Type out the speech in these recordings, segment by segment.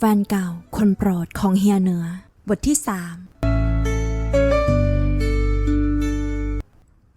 แฟนเก่า คนโปรดของเฮียเหนือ บทที่สาม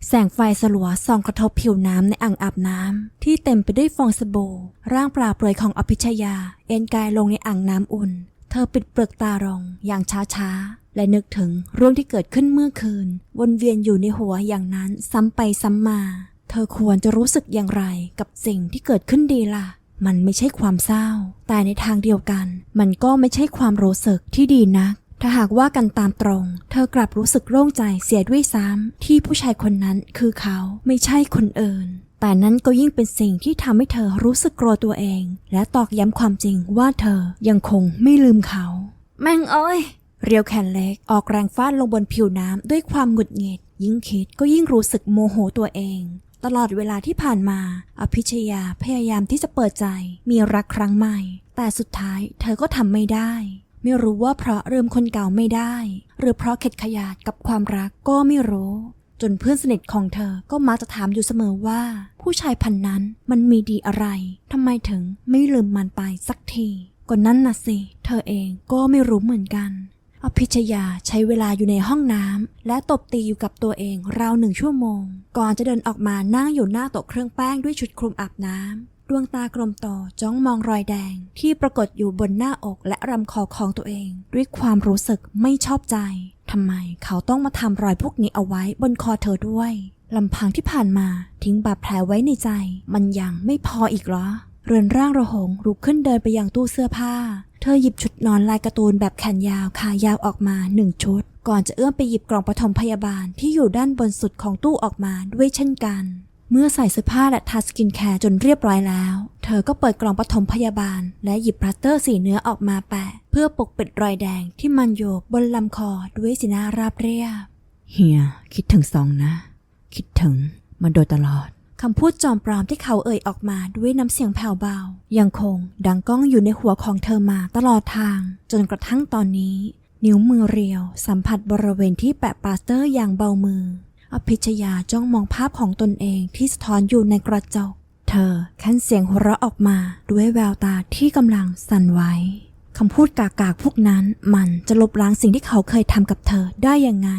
แสงไฟสลัวส่องกระทบผิวน้ำในอ่างอาบน้ำที่เต็มไปด้วยฟองสบู่ร่างปลาเปลือยของอภิชยา เอนกายลงในอ่างน้ำอุ่น เธอปิดเปลือกตาลงอย่างช้าๆ และนึกถึงเรื่องที่เกิดขึ้นเมื่อคืน วนเวียนอยู่ในหัวอย่างนั้นซ้ำไปซ้ำมา เธอควรจะรู้สึกอย่างไรกับสิ่งที่เกิดขึ้นดีล่ะ มันไม่ใช่ความเศร้า แต่ในทางเดียวกัน มันก็ไม่ใช่ความรู้สึกที่ดีนัก ถ้าหากว่ากันตามตรง เธอกลับรู้สึกโล่งใจเสียด้วยซ้ำที่ผู้ชายคนนั้นคือเขาไม่ใช่คนอื่นแต่นั้นก็ยิ่งเป็นสิ่งที่ทำให้เธอรู้สึกกลัวตัวเอง และตอกย้ำความจริงว่าเธอยังคงไม่ลืมเขา แม่งเอ้ย เรียวแขนเล็กออกแรงฟาดลงบนผิวน้ำด้วยความหงุดหงิด ยิ่งคิดก็ยิ่งรู้สึกโมโหตัวเอง ตลอดเวลาที่ผ่านมา อภิชยาพยายามที่จะเปิดใจ มีรักครั้งใหม่ แต่สุดท้ายเธอก็ทำไม่ได้ ไม่รู้ว่าเพราะเริ่มคนเก่าไม่ได้ หรือเพราะเข็ดขยาดกับความรักก็ไม่รู้ จนเพื่อนสนิทของเธอก็มักจะถามอยู่เสมอว่า ผู้ชายพันนั้นมันมีดีอะไรทำไมถึงไม่ลืมมันไปสักทีก็นั่นน่ะสิ เธอเองก็ไม่รู้เหมือนกัน อภิชยาใช้เวลาอยู่ในห้องน้ำและตบตีอยู่กับตัวเองราวหนึ่งชั่วโมง ก่อนจะเดินออกมานั่งอยู่หน้าโต๊ะเครื่องแป้งด้วยชุดคลุมอาบน้ำดวงตากลมโตจ้องมองรอยแดง ที่ปรากฏอยู่บนหน้าอกและลำคอของตัวเอง ด้วยความรู้สึกไม่ชอบใจทำไมเขาต้องมาทำรอยพวกนี้เอาไว้บนคอเธอด้วยลำพังที่ผ่านมาทิ้งบาดแผลไว้ในใจ มันยังไม่พออีกเหรอ เรือนร่างระหงลุกขึ้นเดินไปยังตู้เสื้อผ้า เธอหยิบชุดนอนลายการ์ตูนแบบแขนยาวขายาวออกมาหนึ่งชุด ก่อนจะเอื้อมไปหยิบกล่องปฐมพยาบาลที่อยู่ด้านบนสุดของตู้ออกมาด้วยเช่นกัน เมื่อใส่เสื้อผ้าและทาสกินแคร์จนเรียบร้อยแล้ว เธอก็เปิดกล่องปฐมพยาบาล และหยิบพลาสเตอร์สีเนื้อออกมาแปะ เพื่อปกปิดรอยแดงที่มันโยบบนลำคอด้วยสีหน้าราบเรียบเฮียคิดถึงสองนะ คิดถึงมาโดยตลอด คำพูดจอมปลอมที่เขาเอ่ยออกมาด้วยน้ำเสียงแผ่วเบา ยังคงดังก้องอยู่ในหัวของเธอมาตลอดทาง จนกระทั่งตอนนี้ นิ้วมือเรียว สัมผัสบริเวณที่แปะปาสเตอร์อย่างเบามือ อภิชยาจ้องมองภาพของตนเองที่สะท้อนอยู่ในกระจก เธอคั้นเสียงหัวเราะออกมาด้วยแววตาที่กำลังสั่นไหวคำพูดกากๆพวกนั้นมันจะลบล้างสิ่งที่เขาเคยทำกับเธอได้ยังไง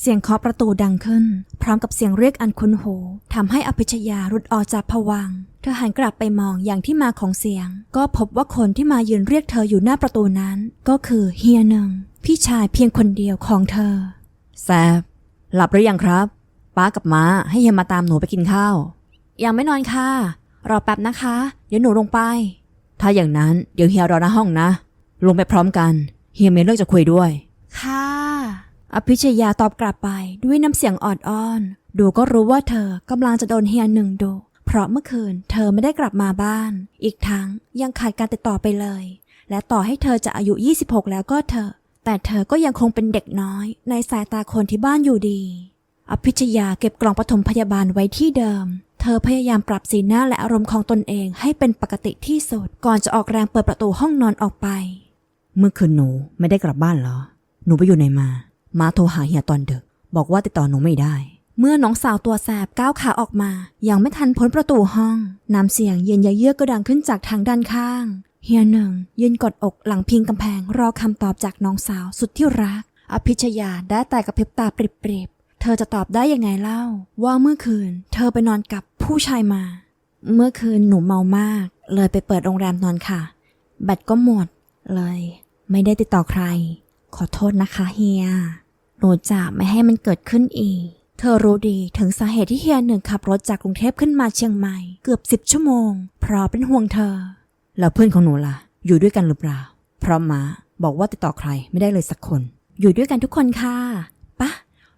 เสียงเคาะประตูดังขึ้น พร้อมกับเสียงเรียกอันคุ้นหูทำให้อภิชยารุดออกจากผวังค์เธอหันกลับไปมองอย่างที่มาของเสียง ก็พบว่าคนที่มายืนเรียกเธออยู่หน้าประตูนั้น ก็คือเฮียหนึ่ง พี่ชายเพียงคนเดียวของเธอ แซบหลับหรือยังครับ ป้ากับม้าให้เฮียมาตามหนูไปกินข้าว ยังไม่นอนค่ะ รอแป๊บนะคะ เดี๋ยวหนูลงไป ถ้าอย่างนั้นเดี๋ยวเฮียรอหน้าห้องนะ ลงไปพร้อมกัน เฮียมีเรื่องจะคุยด้วย ค่ะ อภิชยาตอบกลับไปด้วยน้ำเสียงอ่อนอ้อน ดูก็รู้ว่าเธอกำลังจะโดนเฮียหนึ่งดู เพราะเมื่อคืนเธอไม่ได้กลับมาบ้าน อีกทั้งยังขาดการติดต่อไปเลย และต่อให้เธอจะอายุ 26 แล้วก็เถอะ แต่เธอก็ยังคงเป็นเด็กน้อย ในสายตาคนที่บ้านอยู่ดี อภิชยาเก็บกล่องปฐมพยาบาลไว้ที่เดิม เธอพยายามปรับสีหน้าและอารมณ์ของตนเองให้เป็นปกติที่สุดก่อนจะออกแรงเปิดประตูห้องนอนออกไป เมื่อคืนหนูไม่ได้กลับบ้านเหรอ หนูไปอยู่ไหนมา มาโทรหาเฮียตอนดึก บอกว่าติดต่อหนูไม่ได้ เมื่อน้องสาวตัวแสบก้าวขาออกมา ยังไม่ทันพ้นประตูห้อง น้ำเสียงเย็นยะเยือกก็ดังขึ้นจากทางด้านข้าง เฮียหนึ่งยืนกดอกหลังพิงกำแพง รอคำตอบจากน้องสาวสุดที่รัก อภิชยาได้แต่กระพริบตาปริบๆ เธอจะตอบได้ยังไงเล่า ว่าเมื่อคืน เธอไปนอนกับผู้ชายมา เมื่อคืนหนูเมามาก เลยไปเปิดโรงแรมนอนค่ะแบตก็หมดเลย ไม่ได้ติดต่อใคร ขอโทษนะคะเฮีย หนูจะไม่ให้มันเกิดขึ้นอีก เธอรู้ดีถึงสาเหตุที่เฮียหนึ่งขับรถจากกรุงเทพขึ้นมาเชียงใหม่เกือบสิบชั่วโมง เพราะเป็นห่วงเธอ แล้วเพื่อนของหนูล่ะ อยู่ด้วยกันหรือเปล่า เพราะมาบอกว่าติดต่อใครไม่ได้เลยสักคน อยู่ด้วยกันทุกคนค่ะปะ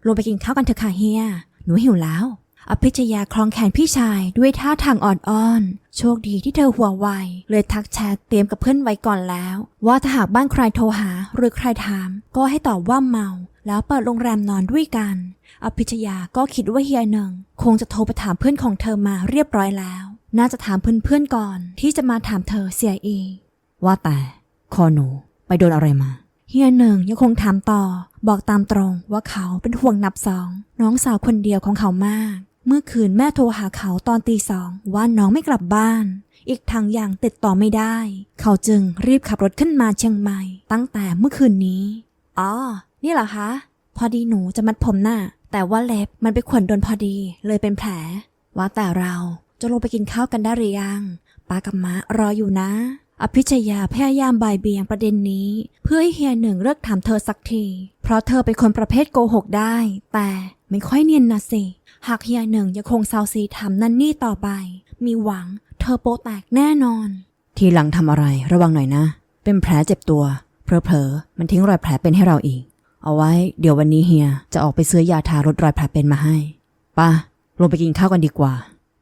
ลงไปกินข้าวกันเถอะค่ะเฮีย หนูหิวแล้ว อภิชยาคล้องแขนพี่ชายด้วยท่าทางอ่อนอ้อน โชคดีที่เธอหัวไว เลยทักแชทเตรียมกับเพื่อนไว้ก่อนแล้ว ว่าถ้าหากบ้านใครโทรหาหรือใครถาม ก็ให้ตอบว่าเมา แล้วเปิดโรงแรมนอนด้วยกัน อภิชยาก็คิดว่าเฮียหนึ่ง คงจะโทรไปถามเพื่อนของเธอมาเรียบร้อยแล้ว น่าจะถามเพื่อนๆก่อน ที่จะมาถามเธอเสียอีก ว่าแต่คอหนูไปโดนอะไรมา เฮียหนึ่งยังคงถามต่อ บอกตามตรงว่าเขาเป็นห่วงนับสอง น้องสาวคนเดียวของเขามาก เมื่อคืนแม่โทรหาเขาตอนตีสองว่าน้องไม่กลับบ้านอีกทางอย่างติดต่อไม่ได้ เขาจึงรีบขับรถขึ้นมาเชียงใหม่ ตั้งแต่เมื่อคืนนี้ อ๋อ นี่เหรอคะ พอดีหนูจะมัดผมหน่ะแต่ว่าเล็บมันไปขวนโดนพอดี เลยเป็นแผล ว่าแต่เราจะลงไปกินข้าวกันได้หรือยังป้ากับมะรออยู่นะ อภิชยาพยายามบ่ายเบี่ยงประเด็นนี้ เพื่อให้เฮียหนึ่งเลิกถามเธอสักที เพราะเธอเป็นคนประเภทโกหกได้ แต่ไม่ค่อยเนียนนะสิ หากเฮียหนึ่งยังคงเซาซีถามนั่นนี่ต่อไป มีหวังเธอโปแตกแน่นอน ทีหลังทำอะไรระวังหน่อยนะ เป็นแผลเจ็บตัว เพลอๆมันทิ้งรอยแผลเป็นให้เราอีก เอาไว้ เดี๋ยววันนี้เฮียจะออกไปซื้อยาทาลดรอยแผลเป็นมาให้ป้าลงไปกินข้าวกันดีกว่า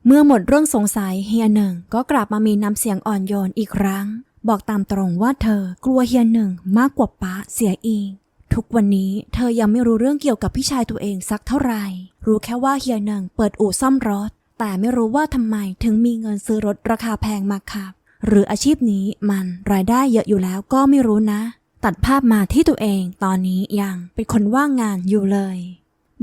เมื่อหมดเรื่องสงสัยเฮียหนึ่งก็กลับมามีน้ำเสียงอ่อนโยนอีกครั้ง บอกตามตรงว่าเธอกลัวเฮียหนึ่งมากกว่าป้าเสียอีกทุกวันนี้เธอยังไม่รู้เรื่องเกี่ยวกับพี่ชายตัวเองสักเท่าไหร่ รู้แค่ว่าเฮียหนึ่งเปิดอู่ซ่อมรถ แต่ไม่รู้ว่าทำไมถึงมีเงินซื้อรถราคาแพงมาขับ หรืออาชีพนี้มันรายได้เยอะอยู่แล้วก็ไม่รู้นะ ตัดภาพมาที่ตัวเองตอนนี้ยังเป็นคนว่างงานอยู่เลย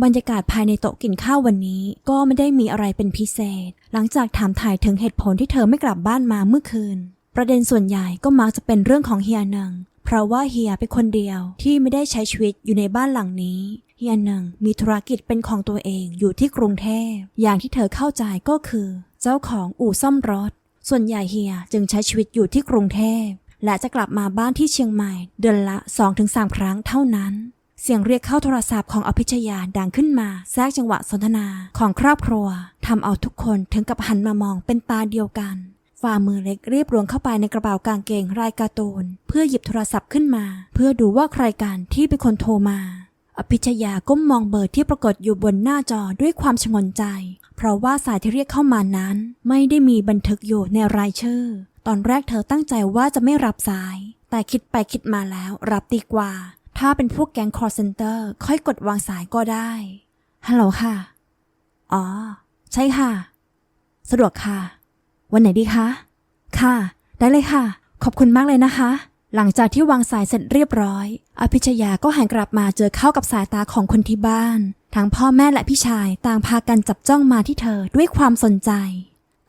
บรรยากาศภายในโต๊ะกินข้าววันนี้ก็ไม่ได้มีอะไรเป็นพิเศษ หลังจากถามถ่ายถึงเหตุผลที่เธอไม่กลับบ้านมาเมื่อคืน ประเด็นส่วนใหญ่ก็มักจะเป็นเรื่องของเฮียหนึ่งเพราะว่าเฮียเป็นคนเดียวที่ไม่ได้ใช้ชีวิตอยู่ในบ้านหลังนี้เฮียหนึ่งมีธุรกิจเป็นของตัวเองอยู่ที่กรุงเทพอย่างที่เธอเข้าใจก็คือ เจ้าของอู่ซ่อมรถ ส่วนใหญ่เฮียจึงใช้ชีวิตอยู่ที่กรุงเทพ และจะกลับมาบ้านที่เชียงใหม่ เดือนละ 2-3 ครั้งเท่านั้น เสียงเรียกเข้าโทรศัพท์ของอภิชยาดังขึ้นมาแทรกจังหวะสนทนาของครอบครัวทำเอาทุกคนถึงกับหันมามองเป็นตาเดียวกันฝ่ามือเล็กรีบล้วงเข้าไปในกระเป๋ากางเกงรายการ์ตูน เพื่อหยิบโทรศัพท์ขึ้นมา เพื่อดูว่าใครกันที่เป็นคนโทรมา อภิชยาก้มมองเบอร์ที่ปรากฏอยู่บนหน้าจอด้วยความชงนใจ เพราะว่าสายที่เรียกเข้ามานั้น ไม่ได้มีบันทึกอยู่ในรายชื่อ ตอนแรกเธอตั้งใจว่าจะไม่รับสาย แต่คิดไปคิดมาแล้วรับดีกว่า ถ้าเป็นพวกแก๊ง call center ค่อยกดวางสายก็ได้ ฮัลโหลค่ะ อ๋อ ใช่ค่ะ สะดวกค่ะ วันไหนดีคะ ค่ะ ได้เลยค่ะ ขอบคุณมากเลยนะคะ หลังจากที่วางสายเสร็จเรียบร้อย อภิชยาก็หันกลับมาเจอเข้ากับสายตาของคนที่บ้าน ทั้งพ่อแม่และพี่ชายต่างพากันจับจ้องมาที่เธอด้วยความสนใจ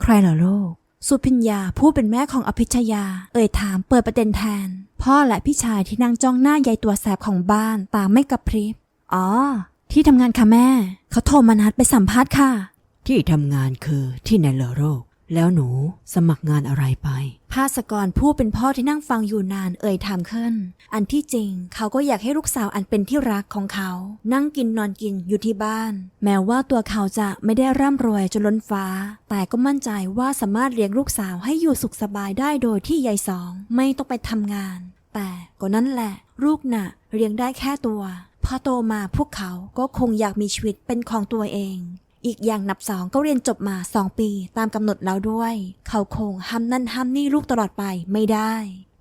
ใครเหรอลูก สุพิญญาผู้เป็นแม่ของอภิชยา เอ่ยถามเปิดประเด็นแทน พ่อและพี่ชายที่นั่งจ้องหน้ายายตัวแสบของบ้านตาไม่กระพริบ อ๋อ ที่ทำงานค่ะแม่ เขาโทรมานัดไปสัมภาษณ์ค่ะ ที่ทำงานคือที่ไหนเหรอโรค แล้วหนูสมัครงานอะไรไป ภาสกรผู้เป็นพ่อที่นั่งฟังอยู่นานเอ่ยถามขึ้น อันที่จริง เขาก็อยากให้ลูกสาวอันเป็นที่รักของเขา นั่งกินนอนกินอยู่ที่บ้าน แม้ว่าตัวเขาจะไม่ได้ร่ำรวยจนล้นฟ้า แต่ก็มั่นใจว่าสามารถเลี้ยงลูกสาวให้อยู่สุขสบายได้โดยที่ยายสองไม่ต้องไปทำงาน แต่ก็นั่นแหละ ลูกน่ะเลี้ยงได้แค่ตัวพอโตมาพวกเขาก็คงอยากมีชีวิตเป็นของตัวเอง อีกอย่างนับสองก็เรียนจบมาสองปีตามกำหนดแล้วด้วย เขาคงห้ามนั่นห้ามนี่ลูกตลอดไปไม่ได้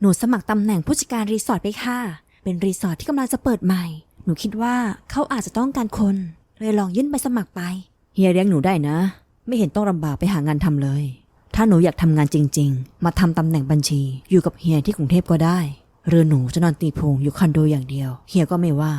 หนูสมัครตำแหน่งผู้จัดการรีสอร์ทไปค่ะ เป็นรีสอร์ทที่กำลังจะเปิดใหม่ หนูคิดว่าเขาอาจจะต้องการคนเลยลองยื่นใบสมัครไปเฮียเลี้ยงหนูได้นะ ไม่เห็นต้องลำบากไปหางานทำเลย ถ้าหนูอยากทำงานจริง ๆ มาทำตำแหน่งบัญชีอยู่กับเฮียที่กรุงเทพก็ได้หรือหนูจะนอนตีพุงอยู่คอนโดอย่างเดียวเฮียก็ไม่ว่า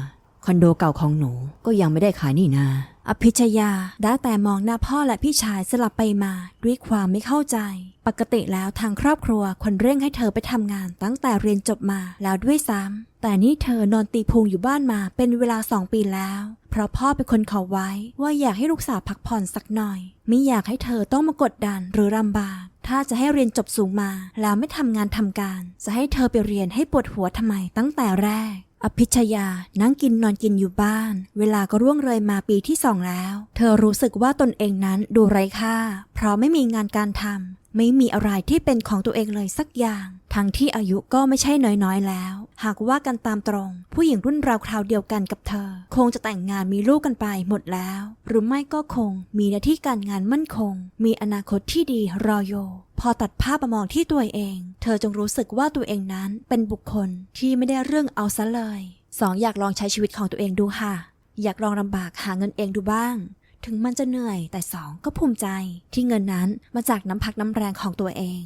คอนโดเก่าของหนูก็ยังไม่ได้ขายนี่นา อภิชยาได้แต่มองหน้าพ่อและพี่ชายสลับไปมาด้วยความไม่เข้าใจ ปกติแล้วทางครอบครัวคนเร่งให้เธอไปทำงานตั้งแต่เรียนจบมาแล้วด้วยซ้ำแต่นี่เธอนอนตีพุงอยู่บ้านมาเป็นเวลาสองปีแล้ว เพราะพ่อเป็นคนขอไว้ว่าอยากให้ลูกสาวพักผ่อนสักหน่อย ไม่อยากให้เธอต้องมากดดันหรือลำบาก ถ้าจะให้เรียนจบสูงมาแล้วไม่ทำงานทำการ จะให้เธอไปเรียนให้ปวดหัวทำไมตั้งแต่แรก อภิชยานั่งกินนอนกินอยู่บ้าน เวลาก็ร่วงเลยมาปีที่สองแล้ว เธอรู้สึกว่าตนเองนั้นดูไร้ค่า เพราะไม่มีงานการทำไม่มีอะไรที่เป็นของตัวเองเลยสักอย่าง ทั้งที่อายุก็ไม่ใช่น้อยๆแล้ว หากว่ากันตามตรง ผู้หญิงรุ่นราวคราวเดียวกันกับเธอ คงจะแต่งงานมีลูกกันไปหมดแล้ว หรือไม่ก็คงมีหน้าที่การงานมั่นคง มีอนาคตที่ดีรออยู่ พอตัดภาพมามองที่ตัวเอง เธอจงรู้สึกว่าตัวเองนั้นเป็นบุคคลที่ไม่ได้เรื่องเอาซะเลยสองอยากลองใช้ชีวิตของตัวเองดูค่ะ อยากลองลำบากหาเงินเองดูบ้าง ถึงมันจะเหนื่อยแต่สองก็ภูมิใจ ที่เงินนั้นมาจากน้ำพักน้ำแรงของตัวเอง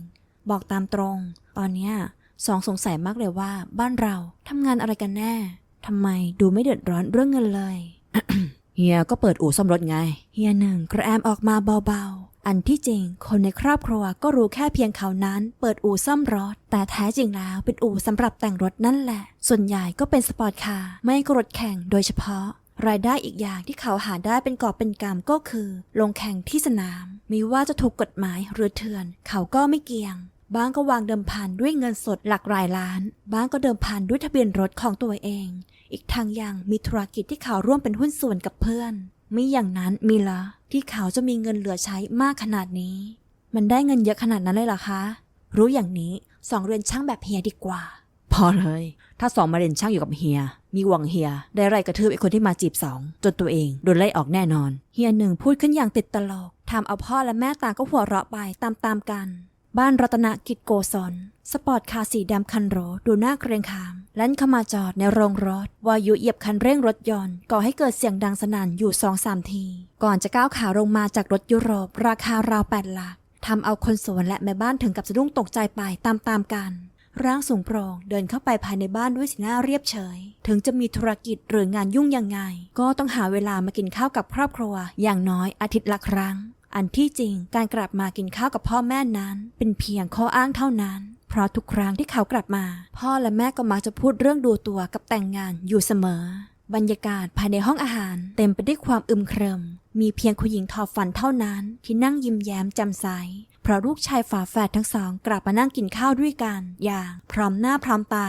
บอกตามตรง ตอนนี้สองสงสัยมากเลยว่าบ้านเราทำงานอะไรกันแน่ทำไมดูไม่เดือดร้อนเรื่องเงินเลย เฮียก็เปิดอู่ซ่อมรถไง เฮียหนึ่งกระแอมออกมาเบาๆ อันที่จริง คนในครอบครัวก็รู้แค่เพียงเขานั้น เปิดอู่ซ่อมรถ แต่แท้จริงแล้วเป็นอู่สำหรับแต่งรถนั่นแหละ ส่วนใหญ่ก็เป็นสปอร์ตคาร์ไม่กรถแข่งโดยเฉพาะ รายได้อีกอย่างที่เขาหาได้เป็นกอบเป็นกำก็คือ ลงแข่งที่สนามไม่ว่าจะถูกกฎหมายหรือเถื่อน เขาก็ไม่เกี่ยงบ้างก็วางเดิมพันด้วยเงินสดหลักรายล้าน บ้างก็เดิมพันด้วยทะเบียนรถของตัวเอง อีกทางยังมีธุรกิจที่เขาร่วมเป็นหุ้นส่วนกับเพื่อน ไม่อย่างนั้นมีละที่เขาจะมีเงินเหลือใช้มากขนาดนี้ มันได้เงินเยอะขนาดนั้นเลยเหรอคะ รู้อย่างนี้สองเรือนช่างแบบเฮียดีกว่า พอเลย ถ้าสองมาเรียนช่างอยู่กับเฮีย มีหวังเฮีย ได้ไล่กระทืบไอ้คนที่มาจีบสองจนตัวเองโดนไล่ออกแน่นอน เฮียหนึ่งพูดขึ้นอย่างติดตลกทำเอาพ่อและแม่ต่างก็หัวเราะไปตามๆกัน บ้านรัตนกิจโกศลสปอร์ตคาร์สีดำคันโรดูน่าเกรงขามแล่นเข้ามาจอดในโรงรถวายุเหยียบคันเร่งรถยนต์ก่อให้เกิดเสียงดังสนั่นอยู่สองสามที ก่อนจะก้าวขาลงมาจากรถยุโรป ราคาราวแปดหลักทำเอาคนสวนและแม่บ้านถึงกับสะดุ้งตกใจไปตามๆกัน ร่างสูงโปร่งเดินเข้าไปภายในบ้านด้วยสีหน้าเรียบเฉย ถึงจะมีธุรกิจหรืองานยุ่งยังไง ก็ต้องหาเวลามากินข้าวกับครอบครัว อย่างน้อยอาทิตย์ละครั้ง อันที่จริงการกลับมากินข้าวกับพ่อแม่นั้น เป็นเพียงข้ออ้างเท่านั้น เพราะทุกครั้งที่เขากลับมา พ่อและแม่ก็มักจะพูดเรื่องดูตัวกับแต่งงานอยู่เสมอ บรรยากาศภายในห้องอาหาร เต็มไปด้วยความอึมครึม มีเพียงคุณหญิงทอฟันเท่านั้น ที่นั่งยิ้มแย้มจ่มใสเพราะลูกชายฝาแฝดทั้งสอง กลับมานั่งกินข้าวด้วยกันอย่างพร้อมหน้าพร้อมตา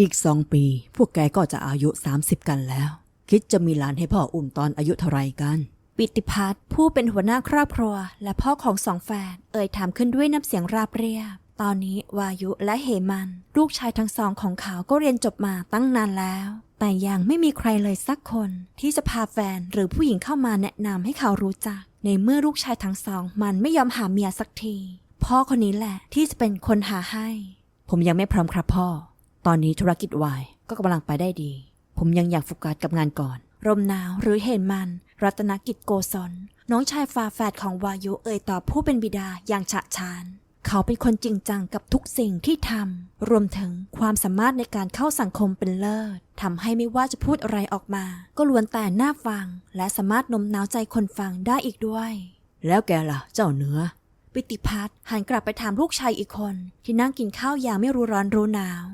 อีกสองปี พวกแกก็จะอายุ 30 กันแล้ว คิดจะมีหลานให้พ่ออุ้มตอนอายุเท่าไรกัน ปิติพัฒน์ผู้เป็นหัวหน้าครอบครัว และพ่อของสองแฝดเอ่ยถามขึ้นด้วยน้ำเสียงราบเรียบ ตอนนี้วายุและเหมัน ลูกชายทั้งสองของเขาก็เรียนจบมาตั้งนานแล้ว แต่ยังไม่มีใครเลยสักคน ที่จะพาแฟนหรือผู้หญิงเข้ามาแนะนำให้เขารู้จัก ในเมื่อลูกชายทั้งสอง มันไม่ยอมหาเมียสักที พ่อคนนี้แหละที่จะเป็นคนหาให้ ผมยังไม่พร้อมครับพ่อ ตอนนี้ธุรกิจวายก็กำลังไปได้ดี ผมยังอยากโฟกัสกับงานก่อน รมหนาวหรือเห็นมัน รัตนกิจโกศลน้องชายฝาแฝดของวายุเอ่ยตอบผู้เป็นบิดาอย่างฉะฉาน เขาเป็นคนจริงจังกับทุกสิ่งที่ทำรวมถึงความสามารถในการเข้าสังคมเป็นเลิศทำให้ไม่ว่าจะพูดอะไรออกมา ก็ล้วนแต่น่าฟัง และสามารถโน้มน้าวใจคนฟังได้อีกด้วย แล้วแกล่ะ เจ้าเนื้อปิติพัฒน์หันกลับไปถามลูกชายอีกคน ที่นั่งกินข้าวอย่างไม่รู้ร้อนรู้หนาว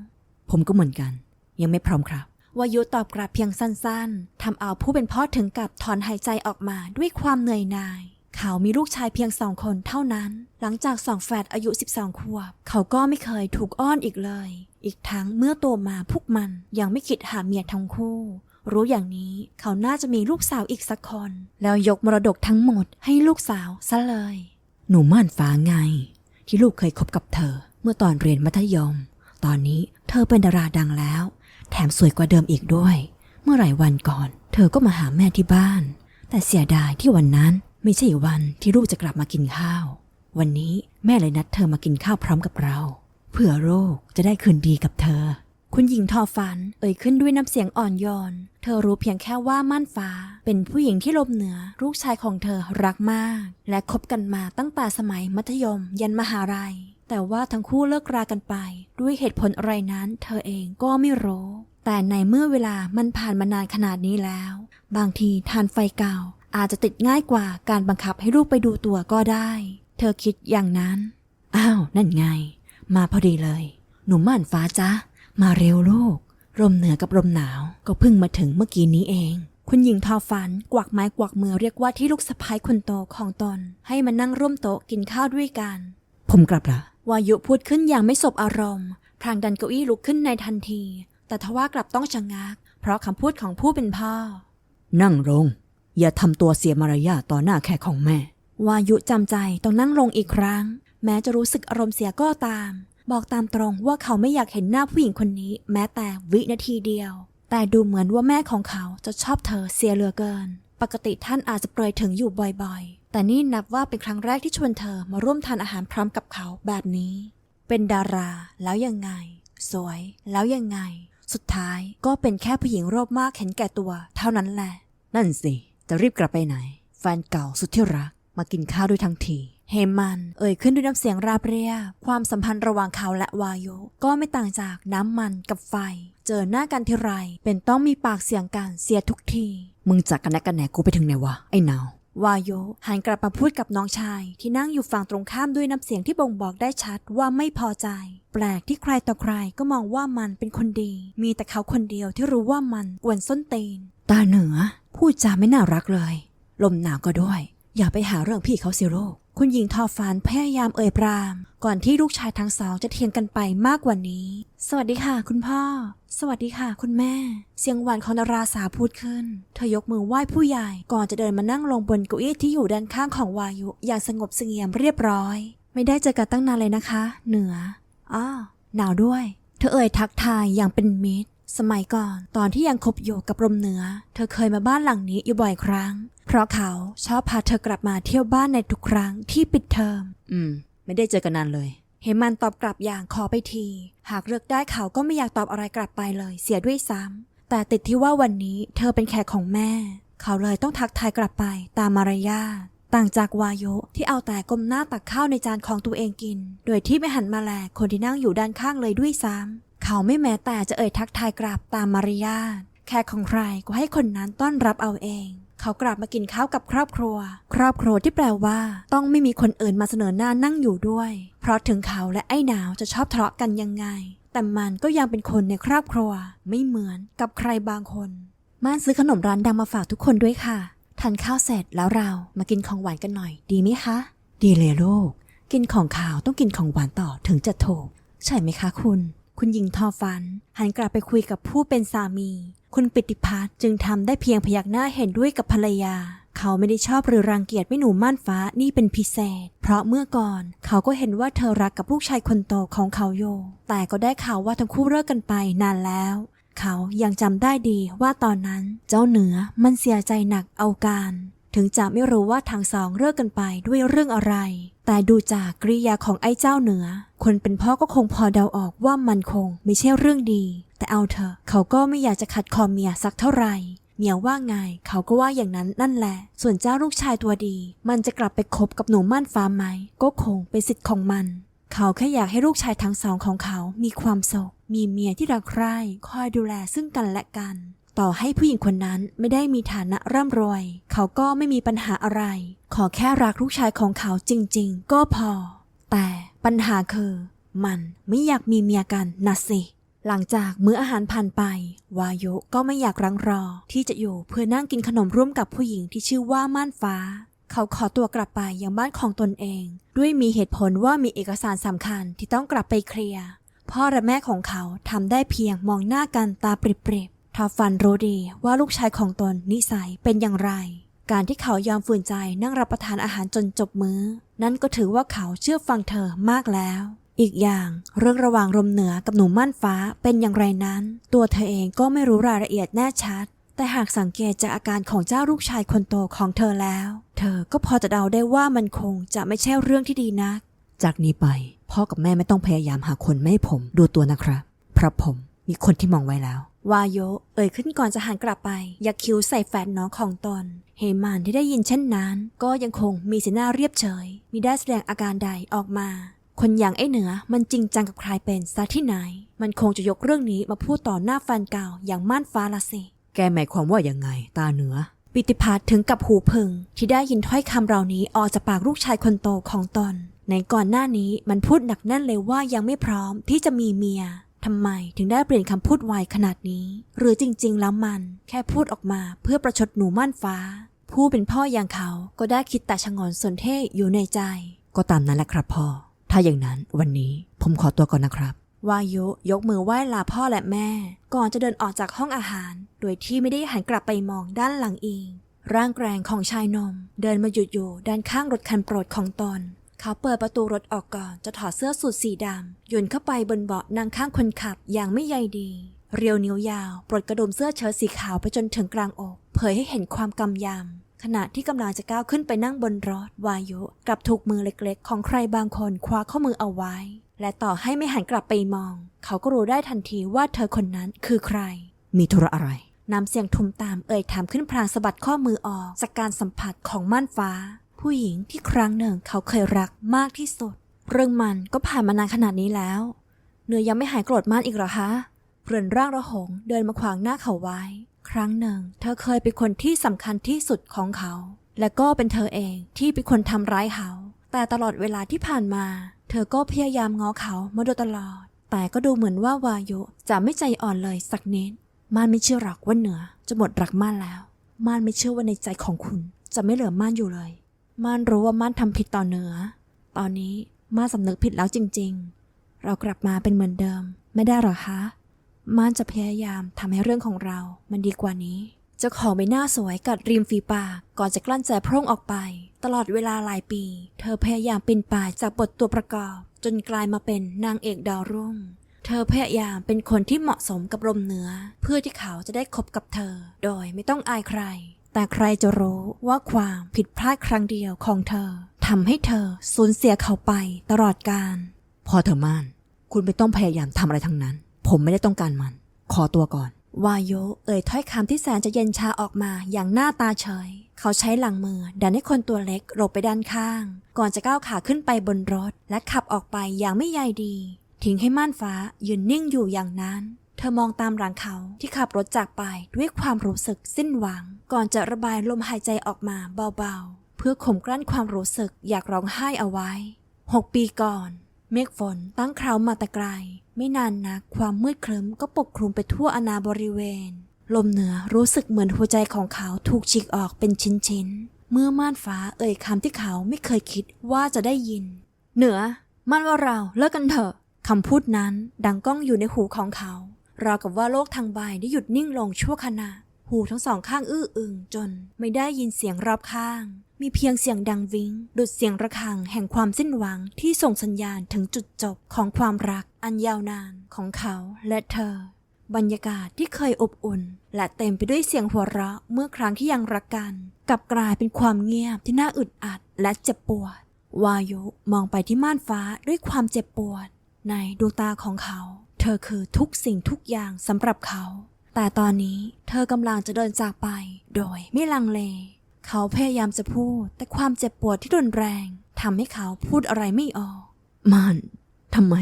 ผมก็เหมือนกัน ยังไม่พร้อมครับ วายุตอบกลับเพียงสั้นๆ ทำเอาผู้เป็นพ่อถึงกับถอนหายใจออกมาด้วยความเหนื่อยหน่าย เขามีลูกชายเพียงสองคนเท่านั้น หลังจากสองแฝดอายุ 12 ขวบ เขาก็ไม่เคยถูกอ้อนอีกเลย อีกทั้งเมื่อโตมาพวกมันยังไม่คิดหาเมียทั้งคู่ รู้อย่างนี้เขาน่าจะมีลูกสาวอีกสักคน แล้วยกมรดกทั้งหมดให้ลูกสาวซะเลย หนูม่านฟ้าไง ที่ลูกเคยคบกับเธอ เมื่อตอนเรียนมัธยม ตอนนี้เธอเป็นดาราดังแล้ว แถมสวยกว่าเดิมอีกด้วย เมื่อหลายวันก่อน เธอก็มาหาแม่ที่บ้าน แต่เสียดายที่วันนั้นไม่ใช่วันที่ลูกจะกลับมากินข้าว วันนี้แม่เลยนัดเธอมากินข้าวพร้อมกับเราเพื่อโรคจะได้คืนดีกับเธอ คุณหญิงทอฝัน เอ่ยขึ้นด้วยน้ำเสียงอ่อนโยน เธอรู้เพียงแค่ว่าม่านฟ้า เป็นผู้หญิงที่ลมเหนือ ลูกชายของเธอรักมาก และคบกันมาตั้งแต่สมัยมัธยม ยันมหาลัย แต่ว่าทั้งคู่เลิกรากันไป ด้วยเหตุผลอะไรนั้น เธอเองก็ไม่รู้ แต่ในเมื่อเวลามันผ่านมานานขนาดนี้แล้ว บางทีทานไฟเก่า อาจจะติดง่ายกว่าการบังคับให้ลูกไปดูตัวก็ได้ เธอคิดอย่างนั้น อ้าวนั่นไง มาพอดีเลย หนูม่านฟ้าจ๊ะมาเร็วลูกลมเหนือกับลมหนาวก็เพิ่งมาถึงเมื่อกี้นี้เอง คุณหญิงทอฝันกวักไม้กวักมือเรียกว่าที่ลูกสะพ้ายคนโตของตน ให้มานั่งร่วมโต๊ะกินข้าวด้วยกัน ผมกลับละ วายุพูดขึ้นอย่างไม่สบอารมณ์พลางดันเก้าอี้ลุกขึ้นในทันที แต่ทว่ากลับต้องชะงัก เพราะคำพูดของผู้เป็นพ่อ นั่งลง อย่าทำตัวเสียมารยาทต่อหน้าแขกของแม่ วายุจำใจต้องนั่งลงอีกครั้ง แม้จะรู้สึกอารมณ์เสียก็ตาม บอกตามตรงว่าเขาไม่อยากเห็นหน้าผู้หญิงคนนี้ แม้แต่วินาทีเดียว แต่ดูเหมือนว่าแม่ของเขาจะชอบเธอเสียเหลือเกิน ปกติท่านอาจจะเปรยถึงอยู่บ่อยๆ แต่นี่นับว่าเป็นครั้งแรกที่ชวนเธอมาร่วมทานอาหารพร้อมกับเขาแบบนี้ เป็นดาราแล้วยังไง สวย แล้วยังไง สุดท้ายก็เป็นแค่ผู้หญิงโรคมากเห็นแก่ตัว เท่านั้นแหละ นั่นสิ จะรีบกลับไปไหน แฟนเก่าสุดที่รัก มากินข้าวด้วยทั้งทีเฮมัน เอ่ยขึ้นด้วยน้ำเสียงราบเรียบความสัมพันธ์ระหว่างเขาและวายุก็ไม่ต่างจากน้ำมันกับไฟ เจอหน้ากันทีไร เป็นต้องมีปากเสียงกันเสียทุกที มึงจักกันแนกกันแหนกูไปถึงไหนวะไอ้หนาว วายโยหันกลับมาพูดกับน้องชาย ที่นั่งอยู่ฝั่งตรงข้ามด้วยน้ำเสียงที่บ่งบอกได้ชัดว่าไม่พอใจ แปลกที่ใครต่อใครก็มองว่ามันเป็นคนดี มีแต่เขาคนเดียวที่รู้ว่ามันกวนส้นตีน ตาเหนือ พูดจาไม่น่ารักเลย ลมหนาวก็ด้วย อย่าไปหาเรื่องพี่เขาสิโร คุณหญิงทอฟานพยายามเอ่ยปราม ก่อนที่ลูกชายทั้งสองจะเทียงกันไปมากกว่านี้ สวัสดีค่ะ คุณพ่อ สวัสดีค่ะ คุณแม่ เสียงหวานของดาราสาพูดขึ้น เธอยกมือไหว้ผู้ใหญ่ ก่อนจะเดินมานั่งลงบนเก้าอี้ที่อยู่ด้านข้างของวายุ อย่างสงบเสงี่ยมเรียบร้อย ไม่ได้เจอกันตั้งนานเลยนะคะ เหนืออ้าวหนาวด้วย เธอเอ่ยทักทายอย่างเป็นมิตร สมัยก่อนตอนที่ยังคบอยู่กับลมเหนือ เธอเคยมาบ้านหลังนี้อยู่บ่อยครั้ง เพราะเขาชอบพาเธอกลับมาเที่ยวบ้านในทุกครั้งที่ปิดเทอม อืม ไม่ได้เจอกันนานเลยเฮมันตอบกลับอย่างขอไปที หากเลือกได้เขาก็ไม่อยากตอบอะไรกลับไปเลย เสียด้วยซ้ำแต่ติดที่ว่าวันนี้เธอเป็นแขกของแม่ เขาเลยต้องทักทายกลับไปตามมารยาทต่างจากวายุที่เอาแต่ก้มหน้าตักข้าวในจานของตัวเองกิน โดยที่ไม่หันมาแลคนที่นั่งอยู่ด้านข้างเลยด้วยซ้ำ เขาไม่แม้แต่จะเอ่ยทักทายกลับตามมารยาทแขกของใครก็ให้คนนั้นต้อนรับเอาเอง เขากลับมากินข้าวกับครอบครัว ครอบครัวที่แปลว่า ต้องไม่มีคนอื่นมาเสนอหน้านั่งอยู่ด้วย เพราะถึงเขาและไอ้หนาวจะชอบทะเลาะกันยังไง แต่มันก็ยังเป็นคนในครอบครัว ไม่เหมือนกับใครบางคนม่านซื้อขนมร้านดังมาฝากทุกคนด้วยค่ะทานข้าวเสร็จแล้วเรามากินของหวานกันหน่อย ดีไหมคะ ดีเลยลูก กินของขาวต้องกินของหวานต่อถึงจะถูก ใช่ไหมคะคุณ คุณหญิงทอฟัน หันกลับไปคุยกับผู้เป็นสามี คุณปิติพัฒน์จึงทำได้เพียงพยักหน้าเห็นด้วยกับภรรยา เขาไม่ได้ชอบหรือรังเกียจไม่หนูม่านฟ้านี่เป็นพิเศษ เพราะเมื่อก่อนเขาก็เห็นว่าเธอรักกับลูกชายคนโตของเขาโย แต่ก็ได้ข่าวว่าทั้งคู่เลิกกันไปนานแล้วเขายังจำได้ดีว่าตอนนั้นเจ้าเหนือมันเสียใจหนักเอาการ ถึงจะไม่รู้ว่าทั้งสองเลิกกันไปด้วยเรื่องอะไร แต่ดูจากกริยาของไอ้เจ้าเหนือ คนเป็นพ่อก็คงพอเดาออกว่ามันคงไม่ใช่เรื่องดี แต่เอาเถอะเขาก็ไม่อยากจะขัดคอเมียสักเท่าไหร่เมียว่าไงเขาก็ว่าอย่างนั้นนั่นแหละ ส่วนเจ้าลูกชายตัวดี มันจะกลับไปคบกับหนูม่านฟ้าไหม ก็คงเป็นสิทธิ์ของมัน เขาแค่อยากให้ลูกชายทั้งสองของเขามีความสุขมีเมียที่รักใคร่คอยดูแลซึ่งกันและกัน ต่อให้ผู้หญิงคนนั้นไม่ได้มีฐานะร่ำรวย เขาก็ไม่มีปัญหาอะไร ขอแค่รักลูกชายของเขาจริง ๆ ก็พอ แต่ปัญหาคือ มันไม่อยากมีเมียกันนะสิ หลังจากมื้ออาหารผ่านไป วายุก็ไม่อยากรังรอ ที่จะอยู่เพื่อนั่งกินขนมร่วมกับผู้หญิงที่ชื่อว่าม่านฟ้า เขาขอตัวกลับไปยังบ้านของตนเอง ด้วยมีเหตุผลว่ามีเอกสารสำคัญที่ต้องกลับไปเคลียร์พ่อและแม่ของเขาทำได้เพียงมองหน้ากันตาปริบ ทอฟันรู้ดีว่าลูกชายของตนนิสัยเป็นอย่างไร การที่เขายอมฝืนใจนั่งรับประทานอาหารจนจบมื้อ นั่นก็ถือว่าเขาเชื่อฟังเธอมากแล้ว อีกอย่างเรื่องระหว่างลมเหนือกับหนูม่านฟ้าเป็นอย่างไรนั้น ตัวเธอเองก็ไม่รู้รายละเอียดแน่ชัด แต่หากสังเกตจากอาการของเจ้าลูกชายคนโตของเธอแล้ว เธอก็พอจะเดาได้ว่ามันคงจะไม่ใช่เรื่องที่ดีนัก จากนี้ไปพ่อกับแม่ไม่ต้องพยายามหาคนไม่ให้ผมดูตัวนะครับเพราะผมมีคนที่มองไว้แล้ว วาโยเอ่ยขึ้นก่อนจะหันกลับไป ยักคิ้วใส่แฟนน้องของตน เฮมานที่ได้ยินเช่นนั้น ก็ยังคงมีสีหน้าเรียบเฉยมิได้แสดงอาการใดออกมา คนอย่างไอ้เหนือมันจริงจังกับใครเป็นซะที่ไหน มันคงจะยกเรื่องนี้มาพูดต่อหน้าแฟนเก่าอย่างม่านฟ้าละสิ แกหมายความว่ายังไง ตาเหนือ ปิติพัฒน์ถึงกับหูพึง ที่ได้ยินถ้อยคำเหล่านี้ออกจากปากลูกชายคนโตของตน ในก่อนหน้านี้มันพูดหนักแน่นเลยว่ายังไม่พร้อมที่จะมีเมีย ทำไมถึงได้เปลี่ยนคำพูดไวขนาดนี้ หรือจริง ๆ แล้วมัน แค่พูดออกมาเพื่อประชดหนูม่านฟ้า ผู้เป็นพ่ออย่างเขาก็ได้คิดแต่ชะงอนสนเท่อยู่ในใจ ก็ตามนั้นแหละครับพ่อ ถ้าอย่างนั้นวันนี้ผมขอตัวก่อนนะครับวายุยกมือไหว้ลาพ่อและแม่ ก่อนจะเดินออกจากห้องอาหาร โดยที่ไม่ได้หันกลับไปมองด้านหลังอีกร่างแกร่งของชายหนม เดินมาหยุดอยู่ด้านข้างรถคันโปรดของตน เขาเปิดประตูรถออกก่อน จะถอดเสื้อสูทสีดำโยนเข้าไปบนเบาะนั่งข้างคนขับอย่างไม่ใยดี เรียวนิ้วยาว ปลดกระดุมเสื้อเชิ้ตสีขาวไปจนถึงกลางอก เผยให้เห็นความกำยำขณะที่กำลังจะก้าวขึ้นไปนั่งบนรถ วายุกลับถูกมือเล็กๆ ของใครบางคนคว้าข้อมือเอาไว้ และต่อให้ไม่หันกลับไปมอง เขาก็รู้ได้ทันทีว่าเธอคนนั้นคือใคร มีธุระอะไรน้ำเสียงทุมตามเอ่ยถามขึ้นพลางสะบัดข้อมือออกจากการสัมผัสของม่านฟ้า ผู้หญิงที่ครั้งหนึ่งเขาเคยรักมากที่สุด เรื่องมันก็ผ่านมานานขนาดนี้แล้ว เนื้อยังไม่หายโกรธม่านอีกเหรอคะเรือนร่างระหงเดินมาขวางหน้าเขาไว้ ครั้งหนึ่ง เธอเคยเป็นคนที่สำคัญที่สุดของเขา และก็เป็นเธอเองที่เป็นคนทำร้ายเขา แต่ตลอดเวลาที่ผ่านมา เธอก็พยายามง้อเขามาโดยตลอด แต่ก็ดูเหมือนว่าวายุจะไม่ใจอ่อนเลยสักนิดม่านไม่เชื่อหรอกว่าเหนือจะหมดรักม่านแล้ว ม่านไม่เชื่อว่าในใจของคุณจะไม่เหลือม่านอยู่เลย ม่านรู้ว่าม่านทำผิดต่อเหนือ ตอนนี้ม่านสำนึกผิดแล้วจริง ๆ เรากลับมาเป็นเหมือนเดิม ไม่ได้หรอคะ ม่านจะพยายามทำให้เรื่องของเรา มันดีกว่านี้จ้าขอใบหน้าสวยกัดริมฝีปาก ก่อนจะกลั้นใจพร่งออกไป ตลอดเวลาหลายปี เธอพยายามเป็นป่ายจากบทตัวประกอบ จนกลายมาเป็นนางเอกดาวรุ่ง เธอพยายามเป็นคนที่เหมาะสมกับลมเหนือเพื่อที่เขาจะได้คบกับเธอ โดยไม่ต้องอายใคร แต่ใครจะรู้ว่าความผิดพลาดครั้งเดียวของเธอทำให้เธอสูญเสียเขาไปตลอดกาลพอเถอะม่าน คุณไม่ต้องพยายามทำอะไรทั้งนั้น ผมไม่ได้ต้องการมัน ขอตัวก่อน วายุเอ่ยถ้อยคำที่แสนจะเย็นชาออกมาอย่างหน้าตาเฉย เขาใช้หลังมือดันให้คนตัวเล็กหลบไปด้านข้าง ก่อนจะก้าวขาขึ้นไปบนรถ และขับออกไปอย่างไม่ใยดี ทิ้งให้ม่านฟ้ายืนนิ่งอยู่อย่างนั้นเธอมองตามหลังเขาที่ขับรถจากไปด้วยความรู้สึกสิ้นหวัง ก่อนจะระบายลมหายใจออกมาเบาๆ เพื่อข่มกลั้นความรู้สึกอยากร้องไห้เอาไว้หกปีก่อน เมฆฝนตั้งเคราวมาแต่ไกล ไม่นานนักความมืดครึ้มก็ปกคลุมไปทั่วอาณาบริเวณ ลมเหนือรู้สึกเหมือนหัวใจของเขาถูกฉีกออกเป็นชิ้นๆ เมื่อม่านฟ้าเอ่ยคำที่เขาไม่เคยคิดว่าจะได้ยิน เหนือม่านว่าเราเลิกกันเถอะคำพูดนั้นดังก้องอยู่ในหูของเขา ราวกับว่าโลกทางใบได้หยุดนิ่งลงชั่วขณะ หูทั้งสองข้างอื้ออึงจนไม่ได้ยินเสียงรอบข้าง มีเพียงเสียงดังวิงดุดเสียงระฆังแห่งความสิ้นหวังที่ส่งสัญญาณถึงจุดจบของความรักอันยาวนานของเขาและเธอ บรรยากาศที่เคยอบอุ่น และเต็มไปด้วยเสียงหัวเราะเมื่อครั้งที่ยังรักกัน กลับกลายเป็นความเงียบที่น่าอึดอัดและเจ็บปวดวายุมองไปที่ม่านฟ้าด้วยความเจ็บปวด ในดวงตาของเขา เธอคือทุกสิ่งทุกอย่างสำหรับเขา แต่ตอนนี้เธอกำลังจะเดินจากไป โดยไม่ลังเล เขาพยายามจะพูด แต่ความเจ็บปวดที่รุนแรงทำให้เขาพูดอะไรไม่ออกม่านทำไม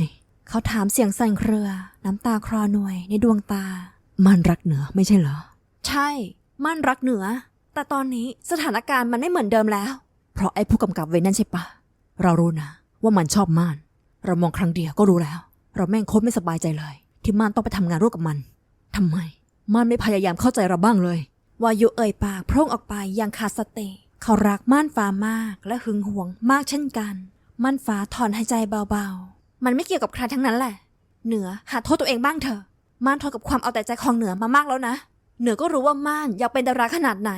เขาถามเสียงสั่นเครือ น้ำตาคลอหน่วยในดวงตาม่านรักเหนือไม่ใช่เหรอ ใช่ มั่นรักเหนือ แต่ตอนนี้สถานการณ์มันไม่เหมือนเดิมแล้ว เพราะไอ้ผู้กำกับเวรนั่นใช่ปะ เรารู้นะ ว่ามันชอบม่าน เรามองครั้งเดียวก็รู้แล้ว เราแม่งโคตรไม่สบายใจเลย ที่ม่านต้องไปทำงานร่วมกับมันทำไมม่านไม่พยายามเข้าใจเราบ้างเลยวายุเอ่ยปากพร่งออกไปอย่างขาดสติเขารักม่านฟ้ามากและหึงหวงมากเช่นกัน ม่านฟ้าถอนหายใจเบาๆ มันไม่เกี่ยวกับใครทั้งนั้นแหละ เหนือหาโทษตัวเองบ้างเถอะม่านทนกับความเอาแต่ใจของเหนือมามากแล้วนะ เหนือก็รู้ว่าม่านอยากเป็นดาราขนาดไหน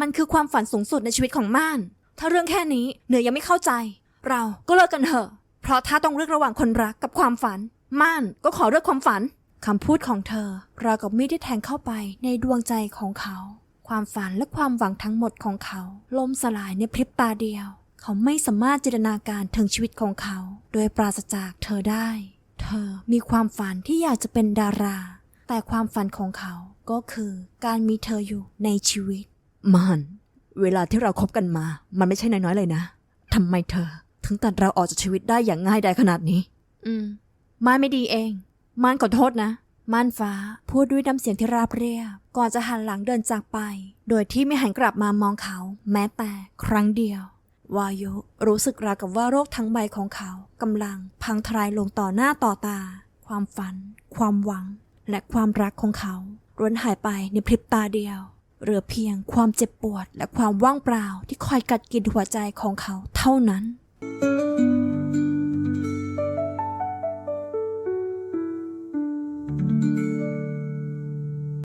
มันคือความฝันสูงสุดในชีวิตของม่าน ถ้าเรื่องแค่นี้เหนือยังไม่เข้าใจ เราก็เลิกกันเถอะ เพราะถ้าต้องเลือกระหว่างคนรักกับความฝัน ม่านก็ขอเลือกความฝันคำพูดของเธอราวกับมีดที่แทงเข้าไปในดวงใจของเขา ความฝันและความหวังทั้งหมดของเขาล่มสลายในพริบตาเดียว เขาไม่สามารถจินตนาการถึงชีวิตของเขา โดยปราศจากเธอได้ เธอมีความฝันที่อยากจะเป็นดารา แต่ความฝันของเขาก็คือการมีเธออยู่ในชีวิตม่านเวลาที่เราคบกันมา มันไม่ใช่น้อยๆเลยนะทำไมเธอ ถึงตัดเราออกจากชีวิตได้อย่างง่ายดายขนาดนี้ อืม ม่านไม่ดีเอง ม่านขอโทษนะ ม่านฟ้าพูดด้วยน้ำเสียงที่ราบเรียบ ก่อนจะหันหลังเดินจากไป โดยที่ไม่หันกลับมามองเขา แม้แต่ครั้งเดียว วายุรู้สึกราวกับว่าโรคทั้งใบของเขากำลังพังทลายลงต่อหน้าต่อตา ความฝัน ความหวัง และความรักของเขาล้วนหายไปในพริบตาเดียว เหลือเพียงความเจ็บปวดและความว่างเปล่าที่คอยกัดกินหัวใจของเขาเท่านั้นม